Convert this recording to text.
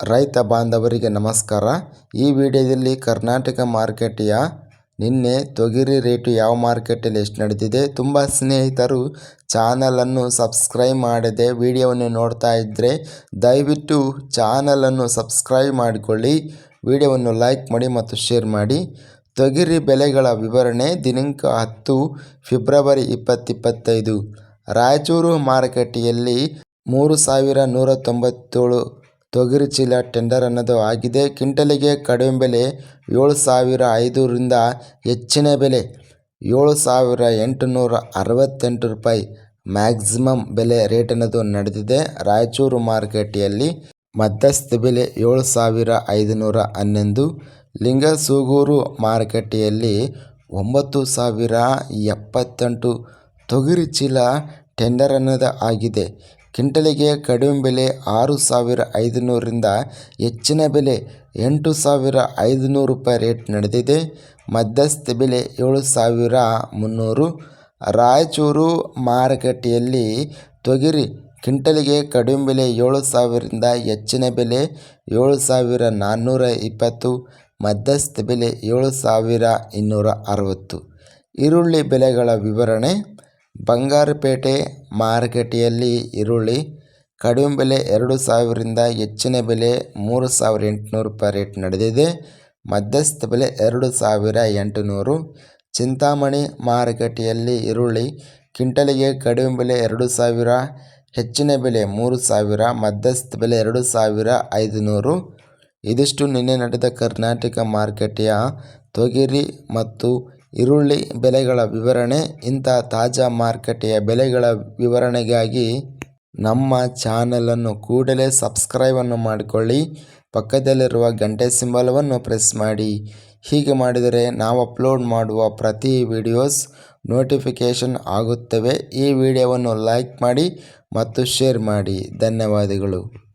ರೈತ ಬಾಂಧವರಿಗೆ ನಮಸ್ಕಾರ. ಈ ವಿಡಿಯೋದಲ್ಲಿ ಕರ್ನಾಟಕ ಮಾರ್ಕೆಟಿಯ ನಿನ್ನೆ ತೊಗರಿ ರೇಟು ಯಾವ ಮಾರ್ಕೆಟಲ್ಲಿ ಎಷ್ಟು ನಡೆದಿದೆ ತುಂಬ ಸ್ನೇಹಿತರು ಚಾನಲನ್ನು ಸಬ್ಸ್ಕ್ರೈಬ್ ಮಾಡದೆ ವಿಡಿಯೋವನ್ನು ನೋಡ್ತಾ ಇದ್ದರೆ ದಯವಿಟ್ಟು ಚಾನಲನ್ನು ಸಬ್ಸ್ಕ್ರೈಬ್ ಮಾಡಿಕೊಳ್ಳಿ, ವಿಡಿಯೋವನ್ನು ಲೈಕ್ ಮಾಡಿ ಮತ್ತು ಶೇರ್ ಮಾಡಿ. ತೊಗರಿ ಬೆಲೆಗಳ ವಿವರಣೆ ದಿನಾಂಕ ಹತ್ತು ಫೆಬ್ರವರಿ ಇಪ್ಪತ್ತಿಪ್ಪತ್ತೈದು. ರಾಯಚೂರು ಮಾರುಕಟ್ಟೆಯಲ್ಲಿ ಮೂರು ಸಾವಿರ ನೂರ ತೊಂಬತ್ತೇಳು ತೊಗರಿ ಚೀಲ ಟೆಂಡರ್ ಅನ್ನೋದು ಆಗಿದೆ. ಕ್ವಿಂಟಲಿಗೆ ಕಡಿಮೆ ಬೆಲೆ ಏಳು ಸಾವಿರ ಐದರಿಂದ ಹೆಚ್ಚಿನ ಬೆಲೆ ಏಳು ಸಾವಿರ ಎಂಟುನೂರ ಅರವತ್ತೆಂಟು ರೂಪಾಯಿ ಮ್ಯಾಕ್ಸಿಮಮ್ ಬೆಲೆ ರೇಟ್ ಅನ್ನೋದು ನಡೆದಿದೆ. ರಾಯಚೂರು ಮಾರುಕಟ್ಟೆಯಲ್ಲಿ ಮಧ್ಯಸ್ಥ ಬೆಲೆ ಏಳು ಸಾವಿರ ಐದುನೂರ ಹನ್ನೊಂದು, ಲಿಂಗಸೂಗೂರು ಮಾರುಕಟ್ಟೆಯಲ್ಲಿ ಒಂಬತ್ತು ಸಾವಿರ ಎಪ್ಪತ್ತೆಂಟು. ತೊಗರಿ ಚೀಲ ಟೆಂಡರ್ ಅನ್ನೋದು ಆಗಿದೆ. ಕ್ವಿಂಟಲಿಗೆ ಕಡಿಮೆ ಬೆಲೆ ಆರು ಸಾವಿರ ಐದುನೂರರಿಂದ ಹೆಚ್ಚಿನ ಬೆಲೆ ಎಂಟು ಸಾವಿರ ಐದುನೂರು ರೂಪಾಯಿ ರೇಟ್ ನಡೆದಿದೆ. ಮಧ್ಯಸ್ಥ ಬೆಲೆ ಏಳು ಸಾವಿರ ಮುನ್ನೂರು. ರಾಯಚೂರು ಮಾರುಕಟ್ಟೆಯಲ್ಲಿ ತೊಗರಿ ಕ್ವಿಂಟಲಿಗೆ ಕಡಿಮೆ ಬೆಲೆ ಏಳು ಸಾವಿರದಿಂದ ಹೆಚ್ಚಿನ ಬೆಲೆ ಏಳು ಸಾವಿರ ನಾನ್ನೂರ ಇಪ್ಪತ್ತು. ಮಧ್ಯಸ್ಥ ಬೆಲೆ ಏಳು ಸಾವಿರ ಇನ್ನೂರ ಅರವತ್ತು. ಈರುಳ್ಳಿ ಬೆಲೆಗಳ ವಿವರಣೆ. ಬಂಗಾರಪೇಟೆ ಮಾರುಕಟ್ಟೆಯಲ್ಲಿ ಈರುಳ್ಳಿ ಕಡಿಮೆ ಬೆಲೆ ಎರಡು ಸಾವಿರದಿಂದ ಹೆಚ್ಚಿನ ಬೆಲೆ ಮೂರು ಸಾವಿರ ಎಂಟುನೂರು ರೂಪಾಯಿ ರೇಟ್ ನಡೆದಿದೆ. ಮಧ್ಯಸ್ಥ ಬೆಲೆ ಎರಡು ಸಾವಿರ ಎಂಟುನೂರು. ಚಿಂತಾಮಣಿ ಮಾರುಕಟ್ಟೆಯಲ್ಲಿ ಈರುಳ್ಳಿ ಕ್ವಿಂಟಲಿಗೆ ಕಡಿಮೆ ಬೆಲೆ ಎರಡು ಸಾವಿರ, ಹೆಚ್ಚಿನ ಬೆಲೆ ಮೂರು ಸಾವಿರ, ಮಧ್ಯಸ್ಥ ಬೆಲೆ ಎರಡು ಸಾವಿರ ಐದುನೂರು. ಇದಿಷ್ಟು ನಿನ್ನೆ ನಡೆದ ಕರ್ನಾಟಕ ಮಾರುಕಟ್ಟೆಯ ತೊಗರಿ ಮತ್ತು ಈರುಳ್ಳಿ ಬೆಲೆಗಳ ವಿವರಣೆ, ಇಂಥ ತಾಜಾ ಮಾರುಕಟ್ಟೆಯ ಬೆಲೆಗಳ ವಿವರಣೆಗಾಗಿ ನಮ್ಮ ಚಾನಲನ್ನು ಕೂಡಲೇ ಸಬ್ಸ್ಕ್ರೈಬನ್ನು ಮಾಡಿಕೊಳ್ಳಿ. ಪಕ್ಕದಲ್ಲಿರುವ ಗಂಟೆ ಸಿಂಬಲವನ್ನು ಪ್ರೆಸ್ ಮಾಡಿ. ಹೀಗೆ ಮಾಡಿದರೆ ನಾವು ಅಪ್ಲೋಡ್ ಮಾಡುವ ಪ್ರತಿ ವಿಡಿಯೋಸ್ ನೋಟಿಫಿಕೇಷನ್ ಆಗುತ್ತವೆ. ಈ ವಿಡಿಯೋವನ್ನು ಲೈಕ್ ಮಾಡಿ ಮತ್ತು ಶೇರ್ ಮಾಡಿ. ಧನ್ಯವಾದಗಳು.